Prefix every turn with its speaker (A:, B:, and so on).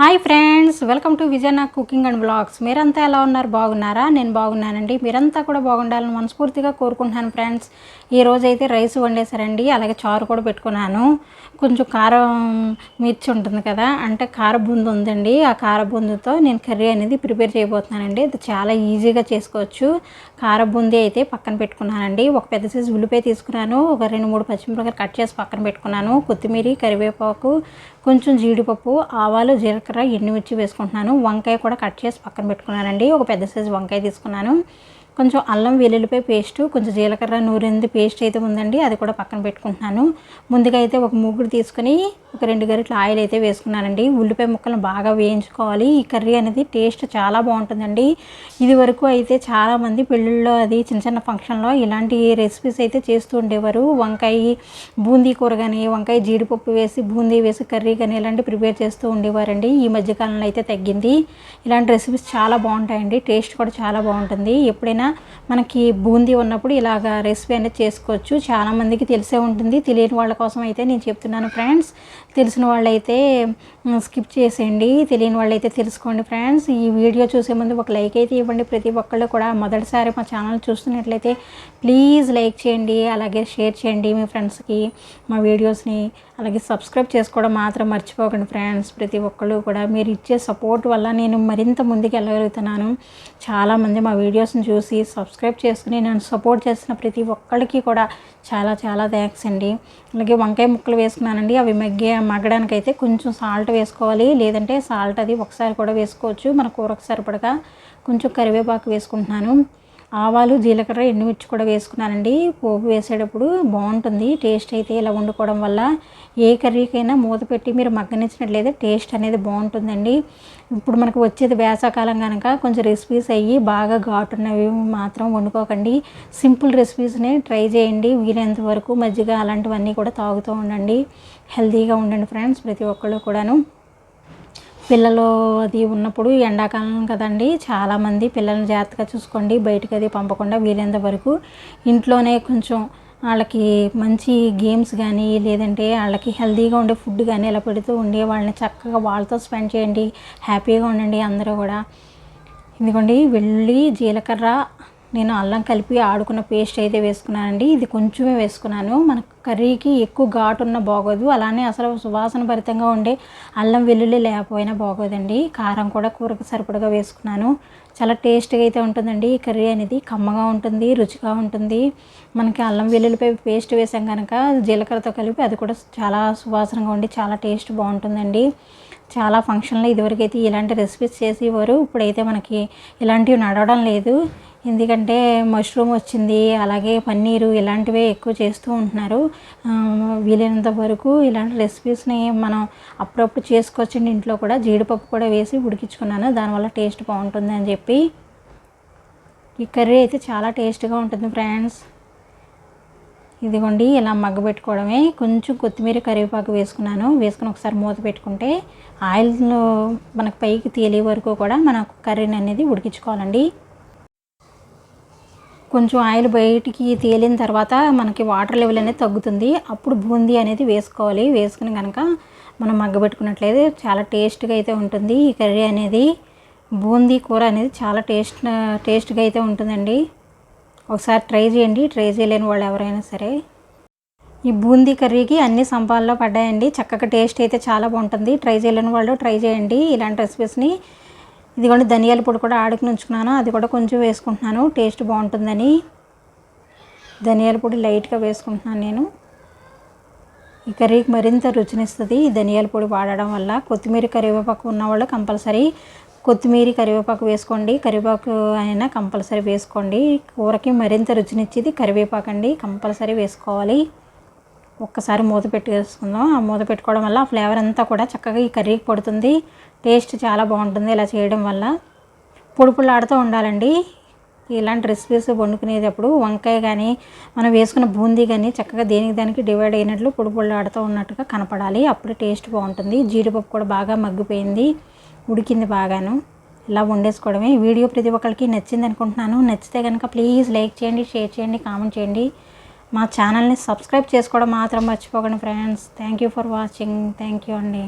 A: Hi friends welcome to విజయనా cooking and blogs మీరంతా ఎలా ఉన్నారు? బాగున్నారా? నేను బాగున్నానండి. మీరంతా కూడా బాగుండాలని మనస్ఫూర్తిగా కోరుకుంటున్నాను ఫ్రెండ్స్. ఈ అయితే రైస్ వండేసారండి అలాగే చారు కూడా పెట్టుకున్నాను. కొంచెం కారం మిర్చి ఉంటుంది కదా అంటే కార బూందు ఉందండి. ఆ కార బూందుతో నేను కర్రీ అనేది ప్రిపేర్ చేయబోతున్నానండి. అది చాలా ఈజీగా చేసుకోవచ్చు. కార బూందీ అయితే పక్కన పెట్టుకున్నానండి. ఒక పెద్ద సైజు ఉల్లిపాయ తీసుకున్నాను. ఒక రెండు మూడు పచ్చిమిరపకాయలు కట్ చేసి పక్కన పెట్టుకున్నాను. కొత్తిమీర కరివేపాకు కొంచెం జీడిపప్పు ఆవాలు జీలకర్ర ఎండుమిర్చి వేసుకుంటున్నాను. వంకాయ కూడా కట్ చేసి పక్కన పెట్టుకున్నానండి. ఒక పెద్ద సైజు వంకాయ తీసుకున్నాను. కొంచెం అల్లం వెల్లుల్లిపాయ పేస్ట్ కొంచెం జీలకర్ర నూరింది పేస్ట్ అయితే ఉందండి. అది కూడా పక్కన పెట్టుకుంటున్నాను. ముందుగా అయితే ఒక ముగ్గురు తీసుకొని ఒక రెండు గరిటల ఆయిల్ అయితే వేసుకున్నానండి. ఉల్లిపాయ ముక్కలను బాగా వేయించుకోవాలి. ఈ కర్రీ అనేది టేస్ట్ చాలా బాగుంటుందండి. ఇది వరకు అయితే చాలామంది పెళ్ళిళ్ళలో అది చిన్న చిన్న ఫంక్షన్లో ఇలాంటి రెసిపీస్ అయితే చేస్తూ ఉండేవారు. వంకాయ బూందీ కూర కానీ వంకాయ జీడిపప్పు వేసి బూందీ వేసి కర్రీ కానీ ఇలాంటి ప్రిపేర్ చేస్తూ ఉండేవారండి. ఈ మధ్యకాలంలో అయితే తగ్గింది. ఇలాంటి రెసిపీస్ చాలా బాగుంటాయండి. టేస్ట్ కూడా చాలా బాగుంటుంది. ఎప్పుడైనా మనకి బూందీ ఉన్నప్పుడు ఇలాగ రెసిపీ అనేది చేసుకోవచ్చు. చాలామందికి తెలిసే ఉంటుంది. తెలియని వాళ్ళ కోసం అయితే నేను చెప్తున్నాను ఫ్రెండ్స్. తెలిసిన వాళ్ళైతే స్కిప్ చేసేయండి. తెలియని వాళ్ళైతే తెలుసుకోండి ఫ్రెండ్స్. ఈ వీడియో చూసే ముందు ఒక లైక్ అయితే ఇవ్వండి. ప్రతి ఒక్కళ్ళు కూడా మొదటిసారి మా ఛానల్ చూస్తున్నట్లయితే ప్లీజ్ లైక్ చేయండి. అలాగే షేర్ చేయండి మీ ఫ్రెండ్స్కి మా వీడియోస్ని. అలాగే సబ్స్క్రైబ్ చేసుకోవడం మాత్రం మర్చిపోకండి ఫ్రెండ్స్. ప్రతి ఒక్కళ్ళు కూడా మీరు ఇచ్చే సపోర్ట్ వల్ల నేను మరింత ముందుకు వెళ్ళగలుగుతున్నాను చాలామంది మా వీడియోస్ని చూసి సబ్స్క్రైబ్ చేసుకుని నన్ను సపోర్ట్ చేసిన ప్రతి ఒక్కరికి కూడా చాలా చాలా థ్యాంక్స్ అండి. అలాగే వంకాయ ముక్కలు వేసుకున్నానండి. అవి మగ్గే మగ్గడానికి అయితే కొంచెం సాల్ట్ వేసుకోవాలి. లేదంటే సాల్ట్ అది ఒకసారి కూడా వేసుకోవచ్చు. మన కూరకు సరిపడగా కొంచెం కరివేపాకు వేసుకుంటున్నాను. ఆవాలు జీలకర్ర ఎండుమిర్చి కూడా వేసుకున్నానండి. పోపు వేసేటప్పుడు బాగుంటుంది. టేస్ట్ అయితే ఇలా వండుకోవడం వల్ల ఏ కర్రీకైనా మూత పెట్టి మీరు మగ్గనిచ్చినట్లయితే టేస్ట్ అనేది బాగుంటుందండి. ఇప్పుడు మనకు వచ్చేది వేసవకాలం కనుక కొంచెం రెసిపీస్ అయ్యి బాగా ఘాటున్నవి మాత్రం వండుకోకండి. సింపుల్ రెసిపీస్ని ట్రై చేయండి. వీలైనంత వరకు మజ్జిగ అలాంటివన్నీ కూడా తాగుతూ ఉండండి. హెల్తీగా ఉండండి ఫ్రెండ్స్ ప్రతి ఒక్కళ్ళు కూడాను. పిల్లలు అది ఉన్నప్పుడు ఎండాకాలం కదండి చాలామంది పిల్లల్ని జాగ్రత్తగా చూసుకోండి బయటకు అది పంపకుండా వీలైనంత వరకు ఇంట్లోనే కొంచెం వాళ్ళకి మంచి గేమ్స్ కానీ లేదంటే వాళ్ళకి హెల్తీగా ఉండే ఫుడ్ కానీ ఇలా పెడుతూ ఉండి వాళ్ళని చక్కగా వాళ్ళతో స్పెండ్ చేయండి హ్యాపీగా ఉండండి అందరూ కూడా. ఎందుకండి వెళ్ళి జీలకర్ర నేను అల్లం కలిపి ఆడుకున్న పేస్ట్ అయితే వేసుకున్నానండి. ఇది కొంచెమే వేసుకున్నాను. మన కర్రీకి ఎక్కువ ఘాటు ఉన్న బాగోదు. అలానే అసలు సువాసన భరితంగా ఉండే అల్లం వెల్లుల్లి లేకపోయినా బాగోదండి. కారం కూడా కూరకు సరిపడగా వేసుకున్నాను. చాలా టేస్ట్గా అయితే ఉంటుందండి ఈ కర్రీ అనేది. కమ్మగా ఉంటుంది రుచిగా ఉంటుంది. మనకి అల్లం వెల్లుల్లిపై పేస్ట్ వేసాం కనుక జీలకర్రతో కలిపి అది కూడా చాలా సువాసనగా ఉండి చాలా టేస్ట్ బాగుంటుందండి. చాలా ఫంక్షన్లో ఇదివరకు అయితే ఇలాంటి రెసిపీస్ చేసేవారు. ఇప్పుడైతే మనకి ఇలాంటివి నడవడం లేదు. ఎందుకంటే మష్రూమ్ వచ్చింది అలాగే పన్నీరు ఇలాంటివే ఎక్కువ చేస్తూ ఉంటున్నారు. వీలైనంత వరకు ఇలాంటి రెసిపీస్ని మనం అప్పుడప్పుడు చేసుకోవచ్చండి. ఇంట్లో కూడా జీడిపప్పు కూడా వేసి ఉడికించుకున్నాను. దానివల్ల టేస్ట్ బాగుంటుంది అని చెప్పి. ఈ కర్రీ అయితే చాలా టేస్ట్గా ఉంటుంది ఫ్రెండ్స్ ఇదిగోండి ఇలా మగ్గబెట్టుకోవడమే కొంచెం కొత్తిమీర కరివేపాకు వేసుకున్నాను. వేసుకుని ఒకసారి మూత పెట్టుకుంటే ఆయిల్ మనకు పైకి తేలే వరకు కూడా మన కర్రీని అనేది ఉడికించుకోవాలండి. కొంచెం ఆయిల్ బయటికి తేలిన తర్వాత మనకి వాటర్ లెవెల్ అనేది తగ్గుతుంది. అప్పుడు బూందీ అనేది వేసుకోవాలి. వేసుకుని కనుక మనం మగ్గబెట్టుకున్నట్లయితే చాలా టేస్ట్గా అయితే ఉంటుంది ఈ కర్రీ అనేది. బూందీ కూర అనేది చాలా టేస్ట్ టేస్ట్గా అయితే ఉంటుందండి. ఒకసారి ట్రై చేయండి. ట్రై చేయలేని వాళ్ళు ఎవరైనా సరే. ఈ బూందీ కర్రీకి అన్ని సంపాల్లో పడ్డాయండి. చక్కగా టేస్ట్ అయితే చాలా బాగుంటుంది. ట్రై చేయలేని వాళ్ళు ట్రై చేయండి. ఇలాంటి రెసిపీస్ని ఇదిగోండి ధనియాల పొడి కూడా ఆడుకుని ఉంచుకున్నాను. అది కూడా కొంచెం వేసుకుంటున్నాను. టేస్ట్ బాగుంటుందని. ధనియాల పొడి లైట్గా వేసుకుంటున్నాను నేను. ఈ కర్రీకి మరింత రుచినిస్తుంది. ఈ ధనియాల పొడి వాడడం వల్ల కొత్తిమీర కరివేపాకు ఉన్నవాళ్ళు కంపల్సరీ కొత్తిమీర కరివేపాకు వేసుకోండి. కరివేపాకు అయినా కంపల్సరీ వేసుకోండి. కూరకి మరింత రుచినిచ్చేది కరివేపాకు అండి. కంపల్సరీ వేసుకోవాలి. ఒక్కసారి మూత పెట్టేసుకుందాం. ఆ మూత పెట్టుకోవడం వల్ల ఆ ఫ్లేవర్ అంతా కూడా చక్కగా ఈ కర్రీకి పడుతుంది. టేస్ట్ చాలా బాగుంటుంది ఇలా చేయడం వల్ల. పొడుపులాడుతూ ఉండాలండి. ఇలాంటి రెసిపీస్ వండుకునేటప్పుడు వంకాయ కానీ మనం వేసుకున్న బూందీ కానీ చక్కగా దేనికి దానికి డివైడ్ అయినట్లు పొడి ఉన్నట్టుగా కనపడాలి. అప్పుడు టేస్ట్ బాగుంటుంది. జీడిపప్పు కూడా బాగా మగ్గిపోయింది. ఉడికింది బాగాను. ఇలా వండేసుకోవడమే. వీడియో ప్రతి ఒక్కరికి నచ్చింది అనుకుంటున్నాను. నచ్చితే కనుక ప్లీజ్ లైక్ చేయండి షేర్ చేయండి కామెంట్ చేయండి. మా ఛానల్ని సబ్స్క్రైబ్ చేసుకోవడం మాత్రం మర్చిపోకండి friends. Thank you for watching. Thank you అండి.